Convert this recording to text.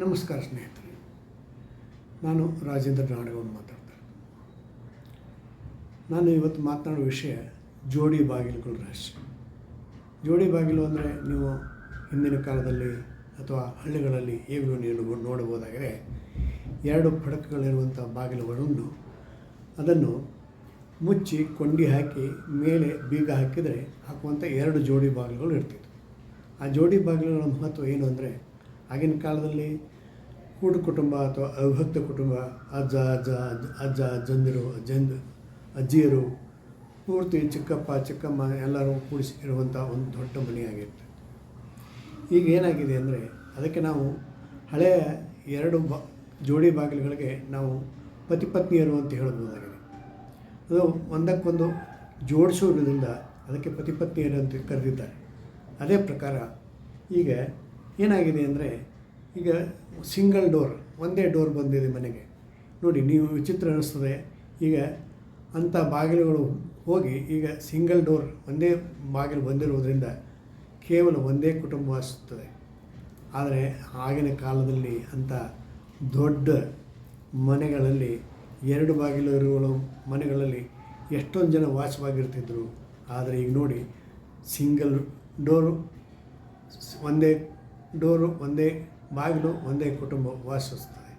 ನಮಸ್ಕಾರ ಸ್ನೇಹಿತರೆ. ನಾನು ರಾಜೇಂದ್ರ ನಾಡಗೌಡ ಮಾತಾಡ್ತಾ ನಾನು ಇವತ್ತು ಮಾತನಾಡೋ ವಿಷಯ ಜೋಡಿ ಬಾಗಿಲುಗಳ ರಹಸ್ಯ. ಜೋಡಿ ಬಾಗಿಲು ಅಂದರೆ ನೀವು ಹಿಂದಿನ ಕಾಲದಲ್ಲಿ ಅಥವಾ ಹಳ್ಳಿಗಳಲ್ಲಿ ಈಗಲೂ ನೀವು ನೋಡಬಹುದಾದರೆ ಎರಡು ಫಡಕಗಳಿರುವಂಥ ಬಾಗಿಲುಗಳನ್ನು ಅದನ್ನು ಮುಚ್ಚಿ ಕೊಂಡಿ ಹಾಕಿ ಮೇಲೆ ಬೀಗ ಹಾಕಿದರೆ ಹಾಕುವಂಥ ಎರಡು ಜೋಡಿ ಬಾಗಿಲುಗಳು ಇರ್ತಿತ್ತು. ಆ ಜೋಡಿ ಬಾಗಿಲುಗಳ ಮಹತ್ವ ಏನು ಅಂದರೆ ಆಗಿನ ಕಾಲದಲ್ಲಿ ಕೂಡು ಕುಟುಂಬ ಅಥವಾ ಅವಿಭಕ್ತ ಕುಟುಂಬ, ಅಜ್ಜ ಅಜ್ಜ ಅಜ್ಜ ಅಜ್ಜ ಅಜ್ಜಂದಿರು, ಅಜ್ಜಂದು, ಅಜ್ಜಿಯರು, ಪೂರ್ತಿ ಚಿಕ್ಕಪ್ಪ, ಚಿಕ್ಕಮ್ಮ ಎಲ್ಲರೂ ಕೂಡಿಸಿ ಇರುವಂಥ ಒಂದು ದೊಡ್ಡ ಮನೆಯಾಗಿತ್ತು ಈಗ ಏನಾಗಿದೆ ಅಂದರೆ ಅದಕ್ಕೆ ನಾವು ಹಳೆಯ ಎರಡು ಬ, ಜೋಡಿ ಬಾಗಿಲುಗಳಿಗೆ ನಾವು ಪತಿ ಪತ್ನಿಯರು ಅಂತ ಹೇಳ್ಬೋದಾಗಿದೆ ಅದು ಒಂದಕ್ಕೊಂದು ಜೋಡಿಸೋದ್ರಿಂದ ಅದಕ್ಕೆ ಪತಿ ಪತ್ನಿಯರು ಅಂತ ಕರೆದಿದ್ದಾರೆ. ಅದೇ ಪ್ರಕಾರ ಈಗ ಏನಾಗಿದೆ ಅಂದರೆ, ಈಗ ಸಿಂಗಲ್ ಡೋರ್ ಒಂದೇ ಡೋರ್ ಬಂದಿದೆ ಮನೆಗೆ. ನೋಡಿ, ನೀವು ವಿಚಿತ್ರ ಅನ್ನಿಸ್ತದೆ ಈಗ ಅಂಥ ಬಾಗಿಲುಗಳು ಹೋಗಿ ಈಗ ಸಿಂಗಲ್ ಡೋರ್ ಒಂದೇ ಬಾಗಿಲು ಬಂದಿರುವುದರಿಂದ ಕೇವಲ ಒಂದೇ ಕುಟುಂಬ ವಾಸಿಸುತ್ತದೆ. ಆದರೆ ಆಗಿನ ಕಾಲದಲ್ಲಿ ಅಂಥ ದೊಡ್ಡ ಮನೆಗಳಲ್ಲಿ ಎರಡು ಬಾಗಿಲು ಇರುವ ಮನೆಗಳಲ್ಲಿ ಎಷ್ಟೊಂದು ಜನ ವಾಸವಾಗಿರ್ತಿದ್ರು. ಆದರೆ ಈಗ ನೋಡಿ ಸಿಂಗಲ್ ಡೋರು ಒಂದೇ ಡೋರು ಒಂದೇ ಬಾಗಿಲು ಒಂದೇ ಕುಟುಂಬ ವಾಸಿಸ್ತದೆ